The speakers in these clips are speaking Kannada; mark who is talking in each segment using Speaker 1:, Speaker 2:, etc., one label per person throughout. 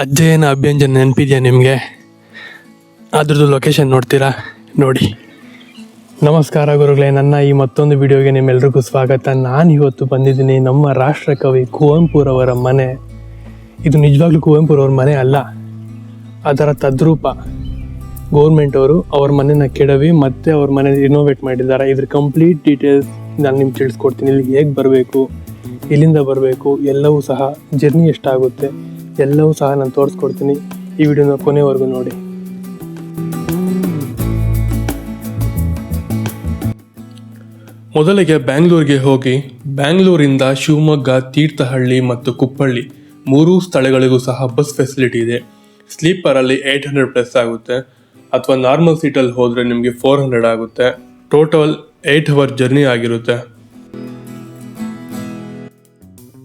Speaker 1: ಅಜ್ಜಯ್ಯನ ಅಭ್ಯಂಜನ ನೆನಪಿದೆಯಾ ನಿಮಗೆ? ಅದ್ರದ್ದು ಲೊಕೇಶನ್ ನೋಡ್ತೀರಾ? ನೋಡಿ. ನಮಸ್ಕಾರ ಗುರುಗಳೇ, ನನ್ನ ಈ ಮತ್ತೊಂದು ವಿಡಿಯೋಗೆ ನಿಮ್ಮೆಲ್ರಿಗೂ ಸ್ವಾಗತ. ನಾನು ಇವತ್ತು ಬಂದಿದ್ದೀನಿ ನಮ್ಮ ರಾಷ್ಟ್ರಕವಿ ಕುವೆಂಪುರವರ ಮನೆ. ಇದು ನಿಜವಾಗ್ಲೂ ಕುವೆಂಪುರವ್ರ ಮನೆ ಅಲ್ಲ, ಅದರ ತದ್ರೂಪ ಗೌರ್ಮೆಂಟ್ ಅವರು ಅವ್ರ ಮನೆನ ಕೆಡವಿ ಮತ್ತೆ ಅವ್ರ ಮನೆ ರಿನೋವೇಟ್ ಮಾಡಿದ್ದಾರೆ. ಇದ್ರ ಕಂಪ್ಲೀಟ್ ಡೀಟೇಲ್ಸ್ ನಾನು ನಿಮ್ಗೆ ತಿಳಿಸ್ಕೊಡ್ತೀನಿ. ಇಲ್ಲಿ ಹೇಗೆ ಬರಬೇಕು, ಎಲ್ಲಿಂದ ಬರಬೇಕು, ಎಲ್ಲವೂ ಸಹ ಜರ್ನಿ ಎಷ್ಟಾಗುತ್ತೆ. ಎಲ್ಲವೂ ಸಹ ನಾನು ತೋರಿಸ್ಕೊಡ್ತೀನಿ. ಈ ವಿಡಿಯೋನ ಕೊನೆವರೆಗೂ ನೋಡಿ. ಮೊದಲಿಗೆ ಬ್ಯಾಂಗ್ಳೂರಿಗೆ ಹೋಗಿ, ಬ್ಯಾಂಗ್ಳೂರಿಂದ ಶಿವಮೊಗ್ಗ, ತೀರ್ಥಹಳ್ಳಿ ಮತ್ತು ಕುಪ್ಪಳ್ಳಿ ಮೂರೂ ಸ್ಥಳಗಳಿಗೂ ಸಹ ಬಸ್ ಫೆಸಿಲಿಟಿ ಇದೆ. ಸ್ಲೀಪರಲ್ಲಿ ಏಯ್ಟ್ ಹಂಡ್ರೆಡ್ ಪ್ಲಸ್ ಆಗುತ್ತೆ. ಅಥವಾ ನಾರ್ಮಲ್ ಸೀಟಲ್ಲಿ ಹೋದರೆ ನಿಮಗೆ ಫೋರ್ ಹಂಡ್ರೆಡ್ ಆಗುತ್ತೆ. ಟೋಟಲ್ ಏಯ್ಟ್ ಅವರ್ ಜರ್ನಿ ಆಗಿರುತ್ತೆ.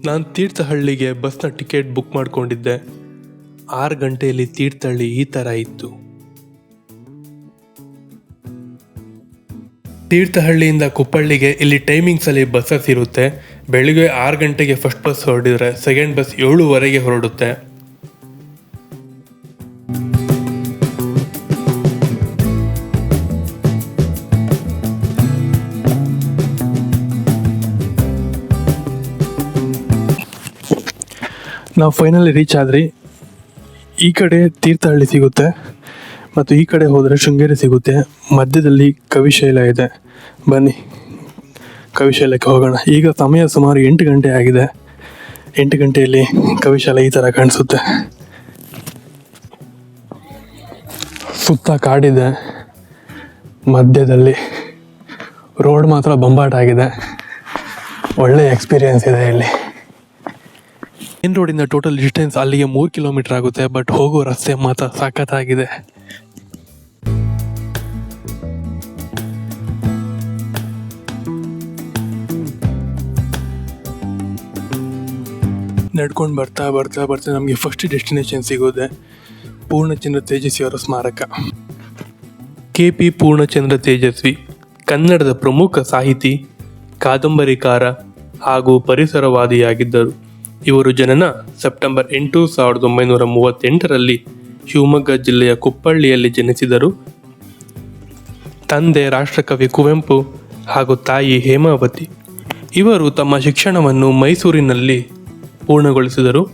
Speaker 1: ನಾನು ತೀರ್ಥಹಳ್ಳಿಗೆ ಬಸ್ನ ಟಿಕೆಟ್ ಬುಕ್ ಮಾಡಿಕೊಂಡಿದ್ದೆ. ಆರು ಗಂಟೆಯಲ್ಲಿ ತೀರ್ಥಹಳ್ಳಿ ಈ ಥರ ಇತ್ತು. ತೀರ್ಥಹಳ್ಳಿಯಿಂದ ಕುಪ್ಪಳ್ಳಿಗೆ ಇಲ್ಲಿ ಟೈಮಿಂಗ್ಸಲ್ಲಿ ಬಸ್ಸಸ್ ಇರುತ್ತೆ. ಬೆಳಿಗ್ಗೆ ಆರು ಗಂಟೆಗೆ ಫಸ್ಟ್ ಬಸ್ ಹೊರಡಿದ್ರೆ ಸೆಕೆಂಡ್ ಬಸ್ ಏಳುವರೆಗೆ ಹೊರಡುತ್ತೆ. ನಾವು ಫೈನಲಿ ರೀಚ್ ಆದ್ರಿ. ಈ ಕಡೆ ತೀರ್ಥಹಳ್ಳಿ ಸಿಗುತ್ತೆ, ಮತ್ತು ಈ ಕಡೆ ಹೋದರೆ ಶೃಂಗೇರಿ ಸಿಗುತ್ತೆ. ಮಧ್ಯದಲ್ಲಿ ಕವಿಶೈಲ ಇದೆ. ಬನ್ನಿ, ಕವಿಶೈಲಕ್ಕೆ ಹೋಗೋಣ. ಈಗ ಸಮಯ ಸುಮಾರು ಎಂಟು ಗಂಟೆ ಆಗಿದೆ. ಎಂಟು ಗಂಟೆಯಲ್ಲಿ ಕವಿಶಾಲ ಈ ಥರ ಕಾಣಿಸುತ್ತೆ. ಸುತ್ತ ಕಾಡಿದೆ. ಮಧ್ಯದಲ್ಲಿ ರೋಡ್ ಮಾತ್ರ ಬೊಂಬಾಟ ಆಗಿದೆ. ಒಳ್ಳೆ ಎಕ್ಸ್ಪೀರಿಯನ್ಸ್ ಇದೆ ಇಲ್ಲಿ. ಮೇನ್ ರೋಡಿಂದ ಟೋಟಲ್ ಡಿಸ್ಟೆನ್ಸ್ ಅಲ್ಲಿಗೆ ಮೂರು ಕಿಲೋಮೀಟರ್ ಆಗುತ್ತೆ ಬಟ್ ಹೋಗೋ ರಸ್ತೆ ಮಾತ್ರ ಸಖತ್ತಾಗಿದೆ. ನಡ್ಕೊಂಡು ಬರ್ತಾ ಬರ್ತಾ ಬರ್ತಾ ನಮಗೆ ಫಸ್ಟ್ ಡೆಸ್ಟಿನೇಷನ್ ಸಿಗೋದೆ ಪೂರ್ಣಚಂದ್ರ ತೇಜಸ್ವಿಯವರ ಸ್ಮಾರಕ. ಕೆ ಪಿ ಪೂರ್ಣಚಂದ್ರ ತೇಜಸ್ವಿ, ಕನ್ನಡದ ಪ್ರಮುಖ ಸಾಹಿತಿ, ಕಾದಂಬರಿಕಾರ ಹಾಗೂ ಪರಿಸರವಾದಿಯಾಗಿದ್ದರು. ಇವರು ಜನನ ಸೆಪ್ಟೆಂಬರ್ ಎಂಟು ಸಾವಿರದ ಒಂಬೈನೂರ ಮೂವತ್ತೆಂಟರಲ್ಲಿ ಶಿವಮೊಗ್ಗ ಜಿಲ್ಲೆಯ ಕುಪ್ಪಳ್ಳಿಯಲ್ಲಿ ಜನಿಸಿದರು. ತಂದೆ ರಾಷ್ಟ್ರಕವಿ ಕುವೆಂಪು ಹಾಗೂ ತಾಯಿ ಹೇಮಾವತಿ ಇವರು ತಮ್ಮ ಶಿಕ್ಷಣವನ್ನು ಮೈಸೂರಿನಲ್ಲಿ ಪೂರ್ಣಗೊಳಿಸಿದರು.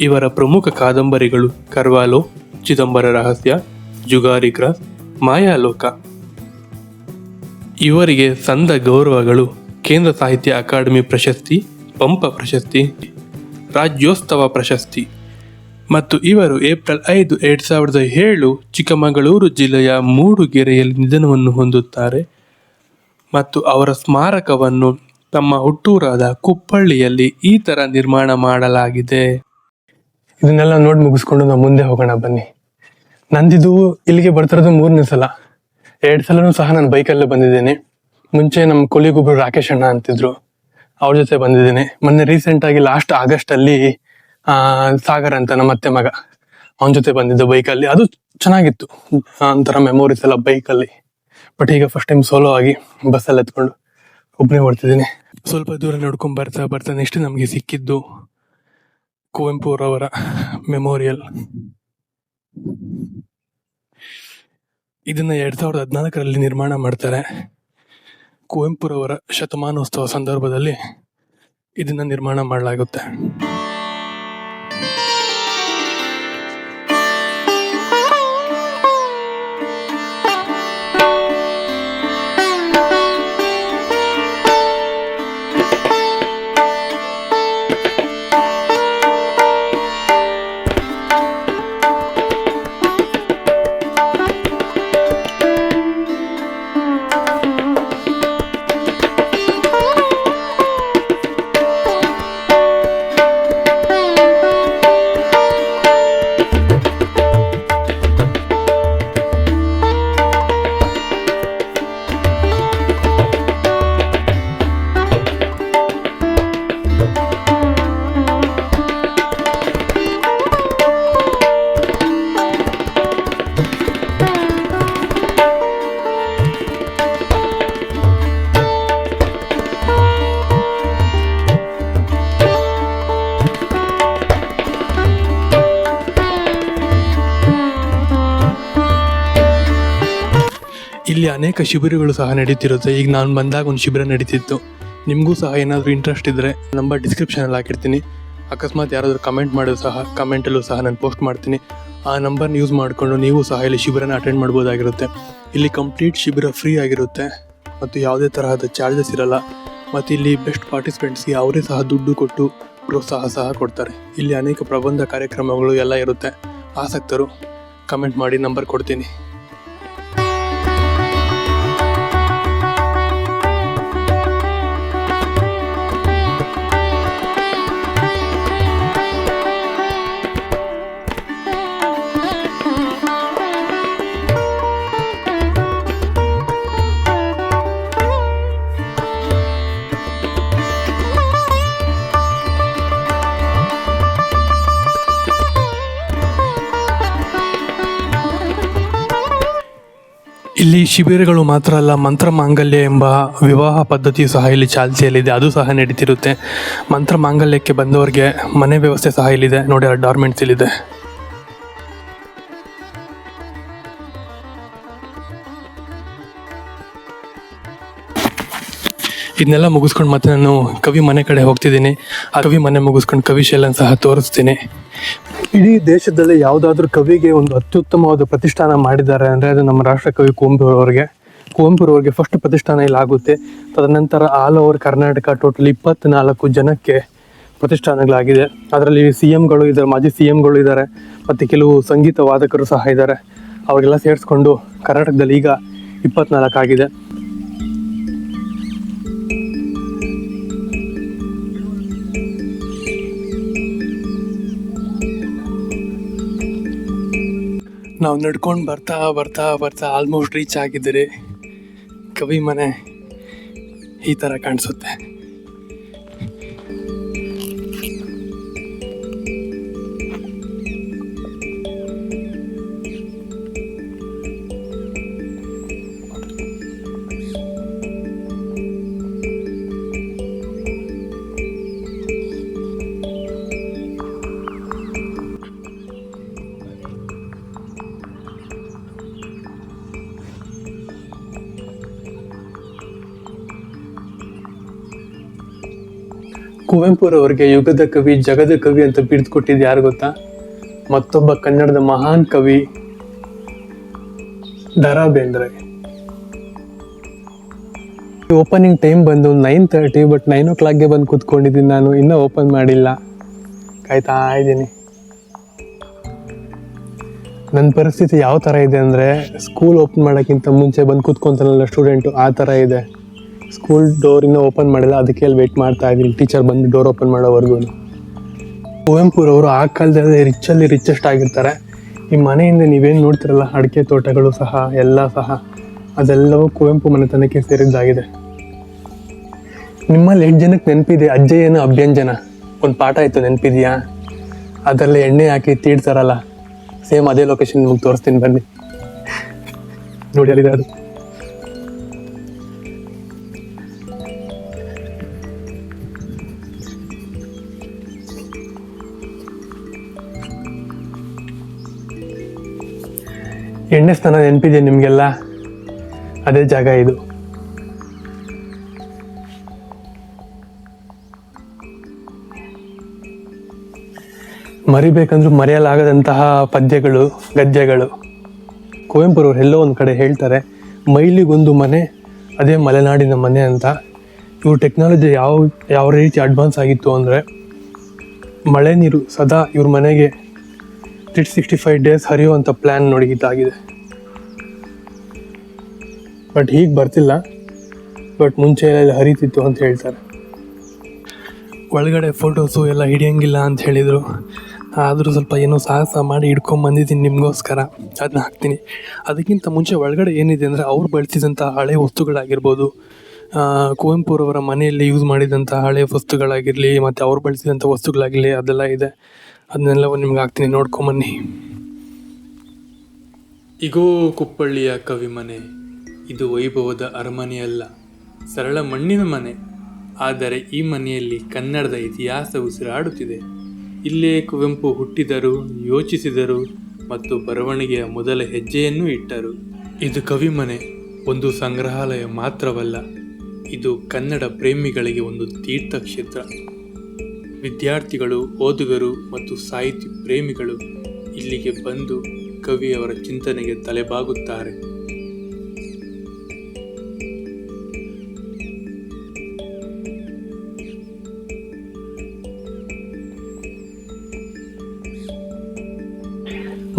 Speaker 1: ಇವರ ಪ್ರಮುಖ ಕಾದಂಬರಿಗಳು ಕರ್ವಾಲೋ, ಚಿದಂಬರ ರಹಸ್ಯ, ಜುಗಾರಿ ಕ್ರಾಸ್ ಮಾಯಾಲೋಕ. ಇವರಿಗೆ ಸಂದ ಗೌರವಗಳು ಕೇಂದ್ರ ಸಾಹಿತ್ಯ ಅಕಾಡೆಮಿ ಪ್ರಶಸ್ತಿ ಪಂಪ ಪ್ರಶಸ್ತಿ, ರಾಜ್ಯೋತ್ಸವ ಪ್ರಶಸ್ತಿ ಮತ್ತು ಇವರು ಏಪ್ರಿಲ್ ಐದು, ಎರಡು ಸಾವಿರದ ಏಳು ಚಿಕ್ಕಮಗಳೂರು ಜಿಲ್ಲೆಯ ಮೂಡುಗೆರೆಯಲ್ಲಿ ನಿಧನವನ್ನು ಹೊಂದುತ್ತಾರೆ ಮತ್ತು ಅವರ ಸ್ಮಾರಕವನ್ನು ತಮ್ಮ ಹುಟ್ಟೂರಾದ ಕುಪ್ಪಳ್ಳಿಯಲ್ಲಿ ಈ ತರ ನಿರ್ಮಾಣ ಮಾಡಲಾಗಿದೆ. ಇದನ್ನೆಲ್ಲ ನೋಡಿ ಮುಗಿಸ್ಕೊಂಡು ನಾವು ಮುಂದೆ ಹೋಗೋಣ, ಬನ್ನಿ. ನಂದಿದು ಇಲ್ಲಿಗೆ ಬರ್ತಿರೋದು ಮೂರನೇ ಸಲ. ಎರಡು ಸಲನೂ ಸಹ ನಾನು ಬೈಕಲ್ಲೇ ಬಂದಿದ್ದೇನೆ. ಮುಂಚೆ ನಮ್ಮ ಕೊಲಿಗೊಬ್ರು ರಾಕೇಶ್ ಅಣ್ಣ ಅಂತಿದ್ರು. ಅವ್ರ ಜೊತೆ ಬಂದಿದ್ದೀನಿ. ಮೊನ್ನೆ ರೀಸೆಂಟ್ ಆಗಿ ಲಾಸ್ಟ್ ಆಗಸ್ಟ್ ಅಲ್ಲಿ ಸಾಗರ್ ಅಂತ ನಮ್ಮ ಅತ್ತೆ ಮಗ ಅವನ ಜೊತೆ ಬಂದಿದ್ದು ಬೈಕಲ್ಲಿ ಅದು ಚೆನ್ನಾಗಿತ್ತು. ಒಂಥರ ಮೆಮೊರೀಸ್ ಎಲ್ಲ ಬೈಕಲ್ಲಿ ಬಟ್ ಈಗ ಫಸ್ಟ್ ಟೈಮ್ ಸೋಲೋ ಆಗಿ ಬಸ್ಸಲ್ಲಿ ಎತ್ಕೊಂಡು ಒಬ್ಬನೇ ಓಡ್ತಿದ್ದೀನಿ. ಸ್ವಲ್ಪ ದೂರ ನೋಡ್ಕೊಂಡು ಬರ್ತಾ ಬರ್ತಾ ನೆಕ್ಸ್ಟ್ ನಮಗೆ ಸಿಕ್ಕಿದ್ದು ಕುವೆಂಪು ಅವರ ಮೆಮೋರಿಯಲ್ ಇದನ್ನ ಎರಡ್ ಸಾವಿರದ ಹದಿನಾಲ್ಕರಲ್ಲಿ ನಿರ್ಮಾಣ ಮಾಡ್ತಾರೆ. ಕುವೆಂಪುರವರ ಶತಮಾನೋತ್ಸವ ಸಂದರ್ಭದಲ್ಲಿ ಇದನ್ನು ನಿರ್ಮಾಣ ಮಾಡಲಾಗುತ್ತೆ. ಅನೇಕ ಶಿಬಿರಗಳು ಸಹ ನಡೀತಿರುತ್ತೆ. ಈಗ ನಾನು ಬಂದಾಗ ಒಂದು ಶಿಬಿರ ನಡೀತಿತ್ತು. ನಿಮಗೂ ಸಹ ಏನಾದರೂ ಇಂಟ್ರೆಸ್ಟ್ ಇದ್ದರೆ ನಂಬರ್ ಡಿಸ್ಕ್ರಿಪ್ಷನಲ್ಲಿ ಹಾಕಿರ್ತೀನಿ. ಅಕಸ್ಮಾತ್ ಯಾರಾದರೂ ಕಮೆಂಟ್ ಮಾಡೋದು ಸಹ ಕಮೆಂಟಲ್ಲೂ ಸಹ ನಾನು ಪೋಸ್ಟ್ ಮಾಡ್ತೀನಿ. ಆ ನಂಬರ್ನ ಯೂಸ್ ಮಾಡಿಕೊಂಡು ನೀವು ಸಹ ಇಲ್ಲಿ ಶಿಬಿರನ ಅಟೆಂಡ್ ಮಾಡ್ಬೋದಾಗಿರುತ್ತೆ. ಇಲ್ಲಿ ಕಂಪ್ಲೀಟ್ ಶಿಬಿರ ಫ್ರೀ ಆಗಿರುತ್ತೆ. ಮತ್ತು ಯಾವುದೇ ತರಹದ ಚಾರ್ಜಸ್ ಇರಲ್ಲ. ಮತ್ತು ಇಲ್ಲಿ ಬೆಸ್ಟ್ ಪಾರ್ಟಿಸಿಪೆಂಟ್ಸ್ಗೆ ಅವರೇ ಸಹ ದುಡ್ಡು ಕೊಟ್ಟು ಪ್ರೋತ್ಸಾಹ ಸಹ ಕೊಡ್ತಾರೆ. ಇಲ್ಲಿ ಅನೇಕ ಪ್ರಬಂಧ ಕಾರ್ಯಕ್ರಮಗಳು ಎಲ್ಲ ಇರುತ್ತೆ. ಆಸಕ್ತರು ಕಮೆಂಟ್ ಮಾಡಿ ನಂಬರ್ ಕೊಡ್ತೀನಿ. ಇಲ್ಲಿ ಶಿಬಿರಗಳು ಮಾತ್ರ ಅಲ್ಲ ಮಂತ್ರ ಮಾಂಗಲ್ಯ ಎಂಬ ವಿವಾಹ ಪದ್ಧತಿಯು ಸಹ ಇಲ್ಲಿ ಚಾಲ್ತಿಯಲ್ಲಿದೆ. ಅದು ಸಹ ನಡೀತಿರುತ್ತೆ. ಮಂತ್ರ ಮಾಂಗಲ್ಯಕ್ಕೆ ಬಂದವರಿಗೆ ಮನೆ ವ್ಯವಸ್ಥೆ ಸಹ ಇಲ್ಲಿದೆ. ನೋಡಿ ಡಾರ್ಮೆಂಟ್ಸ್ ಇಲ್ಲಿದೆ. ಇದನ್ನೆಲ್ಲ ಮುಗಿಸ್ಕೊಂಡು ಮತ್ತೆ ನಾನು ಕವಿ ಮನೆ ಕಡೆ ಹೋಗ್ತಿದ್ದೀನಿ. ಆ ಕವಿ ಮನೆ ಮುಗಿಸ್ಕೊಂಡು ಕವಿ ಶೈಲನ್ ಸಹ ತೋರಿಸ್ತೀನಿ. ಇಡೀ ದೇಶದಲ್ಲಿ ಯಾವುದಾದ್ರೂ ಕವಿಗೆ ಒಂದು ಅತ್ಯುತ್ತಮವಾದ ಪ್ರತಿಷ್ಠಾನ ಮಾಡಿದ್ದಾರೆ ಅಂದರೆ ಅದು ನಮ್ಮ ರಾಷ್ಟ್ರ ಕವಿ ಕುವೆಂಪುರವ್ರಿಗೆ ಕುವೆಂಪುರವ್ರಿಗೆ ಫಸ್ಟ್ ಪ್ರತಿಷ್ಠಾನ ಇಲ್ಲಿ ಆಗುತ್ತೆ. ತದನಂತರ ಆಲ್ ಓವರ್ ಕರ್ನಾಟಕ ಟೋಟಲ್ ಇಪ್ಪತ್ನಾಲ್ಕು ಜನಕ್ಕೆ ಪ್ರತಿಷ್ಠಾನಗಳಾಗಿದೆ. ಅದರಲ್ಲಿ ಸಿ ಎಮ್ಗಳು ಇದ್ದಾರೆ, ಮಾಜಿ ಸಿ ಎಮ್ಗಳು ಇದ್ದಾರೆ, ಮತ್ತು ಕೆಲವು ಸಂಗೀತ ವಾದಕರು ಸಹ ಇದ್ದಾರೆ. ಅವರೆಲ್ಲ ಸೇರಿಸ್ಕೊಂಡು ಕರ್ನಾಟಕದಲ್ಲಿ ಈಗ ಇಪ್ಪತ್ನಾಲ್ಕು ಆಗಿದೆ. ನಾವು ನಡ್ಕೊಂಡು ಬರ್ತಾ ಬರ್ತಾ ಬರ್ತಾ ಆಲ್ಮೋಸ್ಟ್ ರೀಚ್ ಆಗಿದ್ದರೆ. ಕವಿ ಮನೆ ಈ ಥರ ಕಾಣಿಸುತ್ತೆ. ಕುವೆಂಪುರವರಿಗೆ ಯುಗದ ಕವಿ, ಜಗದ ಕವಿ ಅಂತ ಬಿಡ್ದು ಕೊಟ್ಟಿದ್ದು ಯಾರು ಗೊತ್ತಾ? ಮತ್ತೊಬ್ಬ ಕನ್ನಡದ ಮಹಾನ್ ಕವಿ ದರಾ ಬೇಂದ್ರೆ ಓಪನಿಂಗ್ ಟೈಮ್ ಬಂದು ನೈನ್ ತರ್ಟಿ ಬಟ್ ನೈನ್ ಓ ಕ್ಲಾಕ್ಗೆ ಬಂದು ಕೂತ್ಕೊಂಡಿದ್ದೀನಿ ನಾನು. ಇನ್ನೂ ಓಪನ್ ಮಾಡಿಲ್ಲ. ಕಾಯ್ತಾ ಇದ್ದೀನಿ. ನನ್ನ ಪರಿಸ್ಥಿತಿ ಯಾವ ಥರ ಇದೆ ಅಂದರೆ ಸ್ಕೂಲ್ ಓಪನ್ ಮಾಡೋಕ್ಕಿಂತ ಮುಂಚೆ ಬಂದು ಕೂತ್ಕೊಂತಾನಲ್ಲ ಸ್ಟೂಡೆಂಟು ಆ ಥರ ಇದೆ. ಸ್ಕೂಲ್ ಡೋರ್ ಇನ್ನೂ ಓಪನ್ ಮಾಡಿಲ್ಲ, ಅದಕ್ಕೆ ಅಲ್ಲಿ ವೆಯ್ಟ್ ಮಾಡ್ತಾ ಇದ್ದೀನಿ ಟೀಚರ್ ಬಂದು ಡೋರ್ ಓಪನ್ ಮಾಡೋವರೆಗೂ. ಕುವೆಂಪುರವರು ಆ ಕಾಲದಲ್ಲಿ ರಿಚ್ಚಲ್ಲಿ ರಿಚೆಸ್ಟ್ ಆಗಿರ್ತಾರೆ. ಈ ಮನೆಯಿಂದ ನೀವೇನು ನೋಡ್ತಿರಲ್ಲ, ಅಡಿಕೆ ತೋಟಗಳು ಸಹ, ಎಲ್ಲ ಸಹ, ಅದೆಲ್ಲವೂ ಕುವೆಂಪು ಮನೆತನಕ್ಕೆ ಸೇರಿದ್ದಾಗಿದೆ. ನಿಮ್ಮಲ್ಲಿ ಎಷ್ಟು ಜನಕ್ಕೆ ನೆನಪಿದೆ? ಅಜ್ಜಯ್ಯನ ಅಭ್ಯಂಜನ. ಒಂದು ಪಾಠ ಇತ್ತು ನೆನಪಿದೆಯಾ? ಅದರಲ್ಲಿ ಎಣ್ಣೆ ಹಾಕಿ ತೀಡ್ತಾರಲ್ಲ. ಸೇಮ್ ಅದೇ ಲೊಕೇಶನ್ ನಿಮ್ಗೆ ತೋರಿಸ್ತೀನಿ, ಬನ್ನಿ. ನೋಡಿ ಅಲ್ಲಿದೆ ಅದು ಎಣ್ಣೆ ಸ್ನಾನ ನೆನಪಿದೆ ನಿಮಗೆಲ್ಲ? ಅದೇ ಜಾಗ ಇದು. ಮರಿಬೇಕಂದ್ರೂ ಮರೆಯಲಾಗದಂತಹ ಪದ್ಯಗಳು, ಗದ್ಯಗಳು. ಕುವೆಂಪುರವ್ರು ಎಲ್ಲೋ ಒಂದು ಕಡೆ ಹೇಳ್ತಾರೆ, ಮೈಲಿಗೊಂದು ಮನೆ, ಅದೇ ಮಲೆನಾಡಿನ ಮನೆ ಅಂತ. ಇವ್ರ ಟೆಕ್ನಾಲಜಿ ಯಾವ ಯಾವ ರೀತಿ ಅಡ್ವಾನ್ಸ್ ಆಗಿತ್ತು ಅಂದರೆ, ಮಳೆ ನೀರು ಸದಾ ಇವ್ರ ಮನೆಗೆ ತ್ರೀ ಸಿಕ್ಸ್ಟಿ ಫೈವ್ ಡೇಸ್ ಹರಿಯುವಂಥ ಪ್ಲ್ಯಾನ್ ನೋಡಿ ಇದಾಗಿದೆ ಬಟ್ ಹೀಗೆ ಬರ್ತಿಲ್ಲ. ಬಟ್ ಮುಂಚೆ ಎಲ್ಲ ಹರಿತಿತ್ತು ಅಂತ ಹೇಳ್ತಾರೆ. ಒಳಗಡೆ ಫೋಟೋಸು ಎಲ್ಲ ಹಿಡಿಯಂಗಿಲ್ಲ ಅಂತ ಹೇಳಿದರು. ಆದರೂ ಸ್ವಲ್ಪ ಏನೋ ಸಾಹಸ ಮಾಡಿ ಹಿಡ್ಕೊಂಬಂದಿದ್ದೀನಿ ನಿಮಗೋಸ್ಕರ. ಅದನ್ನ ಹಾಕ್ತೀನಿ. ಅದಕ್ಕಿಂತ ಮುಂಚೆ ಒಳಗಡೆ ಏನಿದೆ ಅಂದರೆ ಅವ್ರು ಬಳಸಿದಂಥ ಹಳೆ ವಸ್ತುಗಳಾಗಿರ್ಬೋದು ಕುವೆಂಪುರವರ ಮನೆಯಲ್ಲಿ ಯೂಸ್ ಮಾಡಿದಂಥ ಹಳೆ ವಸ್ತುಗಳಾಗಿರಲಿ, ಮತ್ತು ಅವ್ರು ಬಳಸಿದಂಥ ವಸ್ತುಗಳಾಗಿರಲಿ, ಅದೆಲ್ಲ ಇದೆ. ಅದನ್ನೆಲ್ಲವೂ ನಿಮ್ಗೆ ಹಾಕ್ತೀನಿ. ನೋಡ್ಕೊಂಬನ್ನಿ
Speaker 2: ಇಗೋ ಕುಪ್ಪಳ್ಳಿಯ ಕವಿಮನೆ ಇದು ವೈಭವದ ಅರಮನೆಯಲ್ಲ ಸರಳ ಮಣ್ಣಿನ ಮನೆ. ಆದರೆ ಈ ಮನೆಯಲ್ಲಿ ಕನ್ನಡದ ಇತಿಹಾಸ ಉಸಿರಾಡುತ್ತಿದೆ. ಇಲ್ಲೇ ಕುವೆಂಪು ಹುಟ್ಟಿದರು, ಯೋಚಿಸಿದರು ಮತ್ತು ಬರವಣಿಗೆಯ ಮೊದಲ ಹೆಜ್ಜೆಯನ್ನು ಇಟ್ಟರು. ಇದು ಕವಿಮನೆ ಒಂದು ಸಂಗ್ರಹಾಲಯ ಮಾತ್ರವಲ್ಲ, ಇದು ಕನ್ನಡ ಪ್ರೇಮಿಗಳಿಗೆ ಒಂದು ತೀರ್ಥಕ್ಷೇತ್ರ. ವಿದ್ಯಾರ್ಥಿಗಳು, ಓದುಗರು ಮತ್ತು ಸಾಹಿತ್ಯ ಪ್ರೇಮಿಗಳು ಇಲ್ಲಿಗೆ ಬಂದು ಕವಿಯವರ ಚಿಂತನೆಗೆ ತಲೆಬಾಗುತ್ತಾರೆ.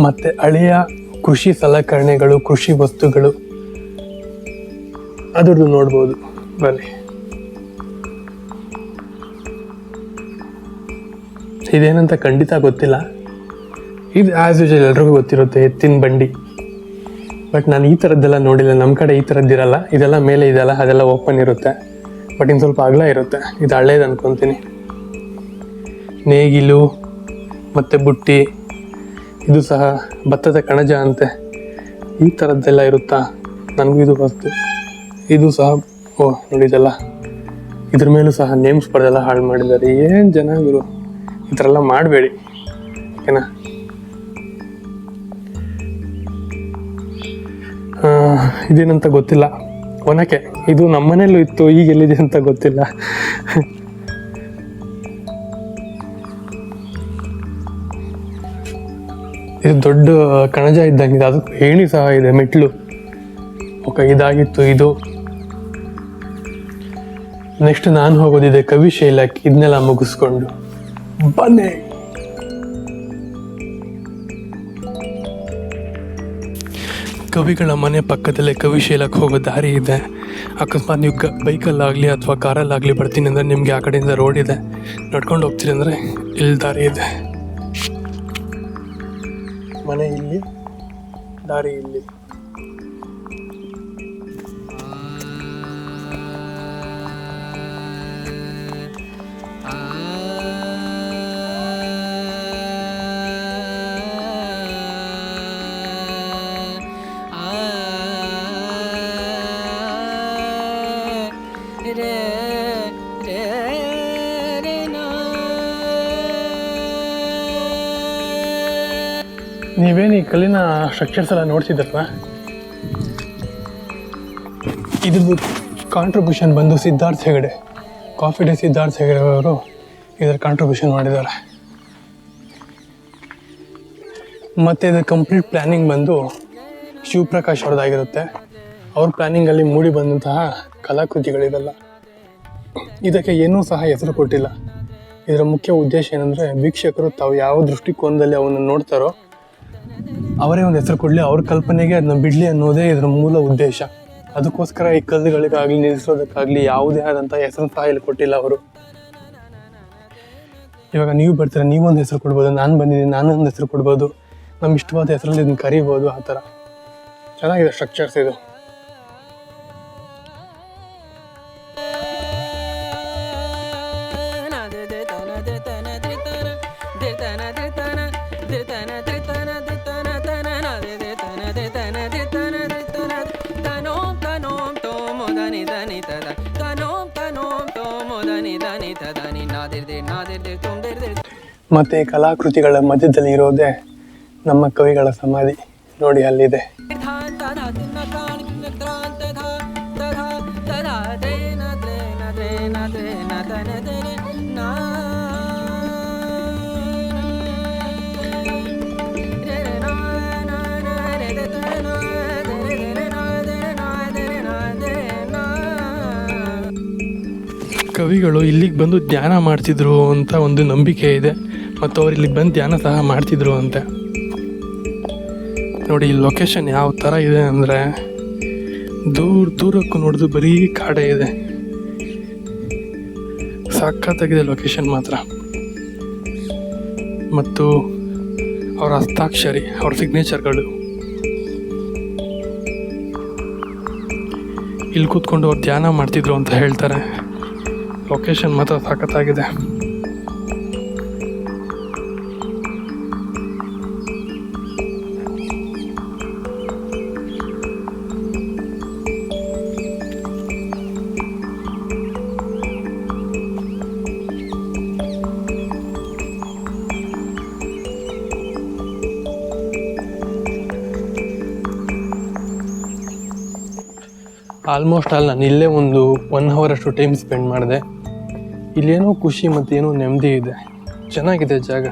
Speaker 1: ಮತ್ತು ಹಳೆಯ ಕೃಷಿ ಸಲಕರಣೆಗಳು, ಕೃಷಿ ವಸ್ತುಗಳು. ಅದರದ್ದು ನೋಡ್ಬೋದು. ಬನ್ನಿ. ಇದೇನಂತ ಖಂಡಿತ ಗೊತ್ತಿಲ್ಲ. ಇದು ಆ್ಯಸ್ ಯೂಶಲ್ ಎಲ್ರಿಗೂ ಗೊತ್ತಿರುತ್ತೆ ಎತ್ತಿನ ಬಂಡಿ. ಬಟ್ ನಾನು ಈ ಥರದ್ದೆಲ್ಲ ನೋಡಿಲ್ಲ ನಮ್ಮ ಕಡೆ ಈ ಥರದ್ದಿರಲ್ಲ ಇದೆಲ್ಲ ಮೇಲೆ ಇದೆಲ್ಲ, ಅದೆಲ್ಲ ಓಪನ್ ಇರುತ್ತೆ. ಬಟ್ ಇನ್ನು ಸ್ವಲ್ಪ ಅಗಲ ಇರುತ್ತೆ. ಇದು ಹಳ್ಳೇದು ಅಂದ್ಕೊತೀನಿ ನೇಗಿಲು, ಮತ್ತು ಬುಟ್ಟಿ, ಇದು ಸಹ ಭತ್ತದ ಕಣಜ ಅಂತೆ. ಈ ಥರದ್ದೆಲ್ಲ ಇರುತ್ತಾ? ನನಗೂ ಇದು ಬರ್ತು ಇದು ಸಹ, ಓ ನೋಡಿದೆಲ್ಲ ಇದ್ರ ಮೇಲೂ ಸಹ ನೇಮ್ಸ್ ಪಡೆದೆಲ್ಲ ಹಾಳು ಮಾಡಿದ್ದಾರೆ. ಏನು ಜನ ಗುರು ಈ ಥರ ಎಲ್ಲ ಮಾಡಬೇಡಿ. ಆ, ಇದೇನಂತ ಗೊತ್ತಿಲ್ಲ. ಒನಕೆ ಇದು ನಮ್ಮನೇಲೂ ಇತ್ತು ಈಗ ಎಲ್ಲಿದೆ ಅಂತ ಗೊತ್ತಿಲ್ಲ. ಇದು ದೊಡ್ಡ ಕಣಜ ಇದ್ದಂಗಿದೆ. ಅದು ಏಣಿ ಸಹ ಇದೆ ಮೆಟ್ಲು ಓಕೆ ಇದಾಗಿತ್ತು ಇದು. ನೆಕ್ಸ್ಟ್ ನಾನು ಹೋಗೋದಿದೆ ಕವಿಶೈಲಕ್ಕೆ ಇದನ್ನೆಲ್ಲ ಮುಗಿಸ್ಕೊಂಡು. ಬನ್ನಿ. ಕವಿಗಳ ಮನೆ ಪಕ್ಕದಲ್ಲೇ ಕವಿಶೀಲಕ್ಕೆ ಹೋಗೋ ದಾರಿ ಇದೆ. ಅಕಸ್ಮಾತ್ ನೀವು ಕ ಬೈಕಲ್ಲಾಗಲಿ ಅಥವಾ ಕಾರಲ್ಲಾಗಲಿ ಬರ್ತೀನಿ ಅಂದರೆ ನಿಮಗೆ ಆ ಕಡೆಯಿಂದ ರೋಡ್ ಇದೆ. ನಡ್ಕೊಂಡು ಹೋಗ್ತೀರಿ ಅಂದರೆ ಇಲ್ಲಿ ದಾರಿ ಇದೆ. ಮನೆ ಇಲ್ಲಿ ದಾರಿ ಇಲ್ಲಿ. ನೀವೇನು ಈ ಕಲ್ಲಿನ ಸ್ಟ್ರಕ್ಚರ್ಸ್ ಎಲ್ಲ ನೋಡ್ತಿದ್ರಲ್ಲ ಇದ್ರದ್ದು ಕಾಂಟ್ರಿಬ್ಯೂಷನ್ ಬಂದು ಸಿದ್ಧಾರ್ಥ್ ಹೆಗಡೆ ಕಾಫಿ ಡೇ ಸಿದ್ಧಾರ್ಥ್ ಹೆಗಡೆ ಅವರು ಇದರ ಕಾಂಟ್ರಿಬ್ಯೂಷನ್ ಮಾಡಿದ್ದಾರೆ. ಮತ್ತು ಇದರ ಕಂಪ್ಲೀಟ್ ಪ್ಲ್ಯಾನಿಂಗ್ ಬಂದು ಶಿವಪ್ರಕಾಶ್ ಅವ್ರದ್ದಾಗಿರುತ್ತೆ. ಅವ್ರ ಪ್ಲ್ಯಾನಿಂಗಲ್ಲಿ ಮೂಡಿ ಬಂದಂತಹ ಕಲಾಕೃತಿಗಳಿವೆಲ್ಲ. ಇದಕ್ಕೆ ಏನೂ ಸಹ ಹೆಸರು ಕೊಟ್ಟಿಲ್ಲ. ಇದರ ಮುಖ್ಯ ಉದ್ದೇಶ ಏನಂದರೆ, ವೀಕ್ಷಕರು ತಾವು ಯಾವ ದೃಷ್ಟಿಕೋನದಲ್ಲಿ ಅವನ್ನು ನೋಡ್ತಾರೋ ಅವರೇ ಒಂದು ಹೆಸರು ಕೊಡಲಿ, ಅವ್ರ ಕಲ್ಪನೆಗೆ ಅದನ್ನ ಬಿಡಲಿ ಅನ್ನೋದೇ ಇದರ ಮೂಲ ಉದ್ದೇಶ. ಅದಕ್ಕೋಸ್ಕರ ಈ ಕಲ್ಲುಗಳಿಗಾಗಲಿ, ನಿಲ್ಲಿಸೋದಕ್ಕಾಗಲಿ ಯಾವುದೇ ಆದಂಥ ಹೆಸರು ಸಹ ಇಲ್ಲಿ ಕೊಟ್ಟಿಲ್ಲ ಅವರು. ಇವಾಗ ನೀವು ಬರ್ತೀರ, ನೀವೊಂದು ಹೆಸರು ಕೊಡ್ಬೋದು, ನಾನು ಬಂದಿದ್ದೀನಿ ನಾನು ಒಂದು ಹೆಸರು ಕೊಡ್ಬೋದು. ನಮ್ಮ ಇಷ್ಟವಾದ ಹೆಸರಲ್ಲಿ ಇದನ್ನ ಕರಿಬೋದು ಆ ಥರ. ಚೆನ್ನಾಗಿದೆ ಸ್ಟ್ರಕ್ಚರ್ಸ್ ಇದು. ಮತ್ತು ಕಲಾಕೃತಿಗಳ ಮಧ್ಯದಲ್ಲಿ ಇರೋದೇ ನಮ್ಮ ಕವಿಗಳ ಸಮಾಧಿ. ನೋಡಿ ಅಲ್ಲಿದೆ. ಕವಿಗಳು ಇಲ್ಲಿಗೆ ಬಂದು ಧ್ಯಾನ ಮಾಡ್ತಿದ್ರು ಅಂತ ಒಂದು ನಂಬಿಕೆ ಇದೆ. ಮತ್ತು ಅವ್ರು ಇಲ್ಲಿ ಬಂದು ಧ್ಯಾನ ಸಹ ಮಾಡ್ತಿದ್ರು ಅಂತೆ. ನೋಡಿ, ಈ ಲೊಕೇಶನ್ ಯಾವ ಥರ ಇದೆ ಅಂದರೆ ದೂರ, ದೂರಕ್ಕೂ ನೋಡಿದ್ರು ಬರೀ ಕಾಡೆ ಇದೆ. ಸಖತ್ತಾಗಿದೆ ಲೊಕೇಶನ್ ಮಾತ್ರ. ಮತ್ತು ಅವರ ಹಸ್ತಾಕ್ಷರಿ, ಅವ್ರ ಸಿಗ್ನೇಚರ್ಗಳು ಇಲ್ಲಿ ಕೂತ್ಕೊಂಡು ಅವ್ರು ಧ್ಯಾನ ಮಾಡ್ತಿದ್ರು ಅಂತ ಹೇಳ್ತಾರೆ. ಲೊಕೇಶನ್ ಮಾತ್ರ ಸಖತ್ತಾಗಿದೆ ಆಲ್ಮೋಸ್ಟ್ ಆಲ್ ನಾನು ಇಲ್ಲೇ ಒಂದು ಒನ್ ಅವರ್ ಅಷ್ಟು ಟೈಮ್ ಸ್ಪೆಂಡ್ ಮಾಡಿದೆ. ಇಲ್ಲೇನೋ ಖುಷಿ ಮತ್ತು ಏನೋ ನೆಮ್ಮದಿ ಇದೆ. ಚೆನ್ನಾಗಿದೆ ಜಾಗ.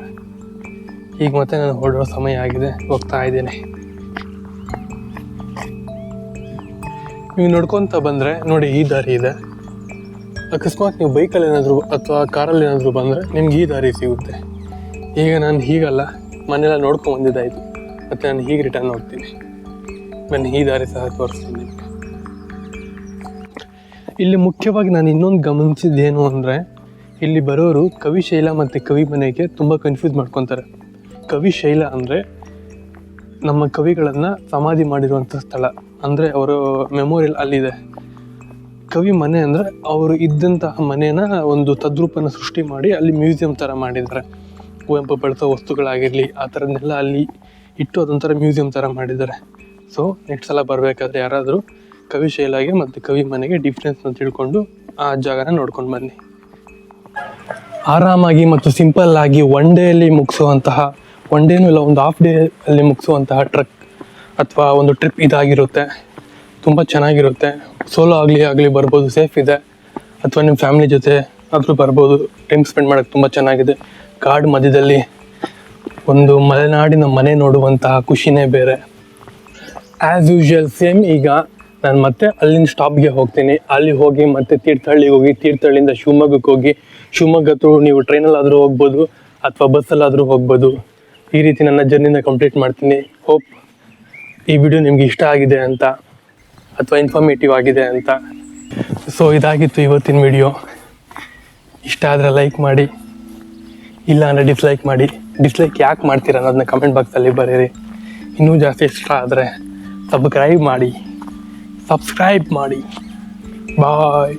Speaker 1: ಈಗ ಮತ್ತೆ ನಾನು ಹೊರಡೋ ಸಮಯ ಆಗಿದೆ, ಹೋಗ್ತಾ ಇದ್ದೇನೆ. ನೀವು ನೋಡ್ಕೊತ ಬಂದರೆ, ನೋಡಿ ಈ ದಾರಿ ಇದೆ. ಅಕಸ್ಮಾತ್ ನೀವು ಬೈಕಲ್ಲಿ ಏನಾದರೂ ಅಥವಾ ಕಾರಲ್ಲಿ ಏನಾದರೂ ಬಂದರೆ ನಿಮ್ಗೆ ಈ ದಾರಿ ಸಿಗುತ್ತೆ. ಈಗ ನಾನು ಹೀಗಲ್ಲ, ಮನೆಯೆಲ್ಲ ನೋಡ್ಕೊಂಡು ಬಂದಿದ್ದಾಯಿತು ಮತ್ತು ನಾನು ಹೀಗೆ ರಿಟರ್ನ್ ಹೋಗ್ತೀನಿ. ನಾನು ಈ ದಾರಿ ಸಹ ತೋರಿಸ್ತೀನಿ. ಇಲ್ಲಿ ಮುಖ್ಯವಾಗಿ ನಾನು ಇನ್ನೊಂದು ಗಮನಿಸಿದ್ದೇನು ಅಂದರೆ, ಇಲ್ಲಿ ಬರೋರು ಕವಿಶೈಲ ಮತ್ತು ಕವಿ ಮನೆಗೆ ತುಂಬ ಕನ್ಫ್ಯೂಸ್ ಮಾಡ್ಕೊತಾರೆ. ಕವಿಶೈಲ ಅಂದರೆ ನಮ್ಮ ಕವಿಗಳನ್ನು ಸಮಾಧಿ ಮಾಡಿರುವಂಥ ಸ್ಥಳ. ಅಂದರೆ ಅವರ ಮೆಮೋರಿಯಲ್ ಅಲ್ಲಿದೆ. ಕವಿ ಮನೆ ಅಂದರೆ ಅವರು ಇದ್ದಂತಹ ಮನೇನ ಒಂದು ತದ್ರೂಪನ ಸೃಷ್ಟಿ ಮಾಡಿ ಅಲ್ಲಿ ಮ್ಯೂಸಿಯಂ ಥರ ಮಾಡಿದ್ದಾರೆ. ಕುವೆಂಪು ಬಳಸೋ ವಸ್ತುಗಳಾಗಿರಲಿ, ಆ ಥರದ್ದನ್ನೆಲ್ಲ ಅಲ್ಲಿ ಇಟ್ಟು ಅದೊಂಥರ ಮ್ಯೂಸಿಯಂ ಥರ ಮಾಡಿದ್ದಾರೆ. ಸೊ ನೆಕ್ಸ್ಟ್ ಸಲ ಬರಬೇಕಾದ್ರೆ ಯಾರಾದರೂ ಕವಿ ಶೈಲಾಗೆ ಮತ್ತು ಕವಿ ಮನೆಗೆ ಡಿಫ್ರೆನ್ಸ್ನ ತಿಳ್ಕೊಂಡು ಆ ಜಾಗನ ನೋಡ್ಕೊಂಡು ಬನ್ನಿ. ಆರಾಮಾಗಿ ಮತ್ತು ಸಿಂಪಲ್ ಆಗಿ ಒನ್ ಡೇಯಲ್ಲಿ ಮುಗಿಸುವಂತಹ ಒನ್ ಡೇನೂ ಇಲ್ಲ, ಒಂದು ಹಾಫ್ ಡೇ ಅಲ್ಲಿ ಮುಗಿಸುವಂತಹ ಟ್ರಕ್ ಅಥವಾ ಒಂದು ಟ್ರಿಪ್ ಇದಾಗಿರುತ್ತೆ. ತುಂಬ ಚೆನ್ನಾಗಿರುತ್ತೆ. ಸೋಲೋ ಆಗಲಿ ಆಗಲಿ ಬರ್ಬೋದು ಸೇಫ್ ಇದೆ. ಅಥವಾ ನಿಮ್ಮ ಫ್ಯಾಮಿಲಿ ಜೊತೆ ಆದರೂ ಬರ್ಬೋದು. ಟೈಮ್ ಸ್ಪೆಂಡ್ ಮಾಡೋಕೆ ತುಂಬ ಚೆನ್ನಾಗಿದೆ. ಕಾಡು ಮಧ್ಯದಲ್ಲಿ ಒಂದು ಮಲೆನಾಡಿನ ಮನೆ ನೋಡುವಂತಹ ಖುಷಿನೇ ಬೇರೆ. ಆ್ಯಸ್ ಯೂಶುವಲ್ ಸೇಮ್ ಈಗ ನಾನು ಮತ್ತೆ ಅಲ್ಲಿಂದ ಸ್ಟಾಪ್ಗೆ ಹೋಗ್ತೀನಿ. ಅಲ್ಲಿ ಹೋಗಿ ಮತ್ತೆ ತೀರ್ಥಹಳ್ಳಿಗೆ ಹೋಗಿ, ತೀರ್ಥಹಳ್ಳಿಯಿಂದ ಶಿವಮೊಗ್ಗಕ್ಕೆ ಹೋಗಿ, ಶಿವಮೊಗ್ಗ ಹತ್ರ ನೀವು ಟ್ರೈನಲ್ಲಾದರೂ ಹೋಗ್ಬೋದು, ಅಥವಾ ಬಸ್ಸಲ್ಲಾದರೂ ಹೋಗ್ಬೋದು. ಈ ರೀತಿ ನನ್ನ ಜರ್ನಿನ ಕಂಪ್ಲೀಟ್ ಮಾಡ್ತೀನಿ. ಹೋಪ್ ಈ ವಿಡಿಯೋ ನಿಮ್ಗೆ ಇಷ್ಟ ಆಗಿದೆ ಅಂತ, ಅಥವಾ ಇನ್ಫಾರ್ಮೇಟಿವ್ ಆಗಿದೆ ಅಂತ. ಸೊ ಇದಾಗಿತ್ತು ಇವತ್ತಿನ ವಿಡಿಯೋ ಇಷ್ಟ ಆದರೆ ಲೈಕ್ ಮಾಡಿ. ಇಲ್ಲ ಅಂದರೆ ಡಿಸ್ಲೈಕ್ ಮಾಡಿ. ಡಿಸ್ಲೈಕ್ ಯಾಕೆ ಮಾಡ್ತೀರ ಅನ್ನೋದನ್ನ ಕಮೆಂಟ್ ಬಾಕ್ಸಲ್ಲಿ ಬರೀರಿ. ಇನ್ನೂ ಜಾಸ್ತಿ ಇಷ್ಟ ಆದರೆ ಸಬ್ಸ್ಕ್ರೈಬ್ ಮಾಡಿ. ಸಬ್ಸ್ಕ್ರೈಬ್ ಮಾಡಿ. ಬಾಯ್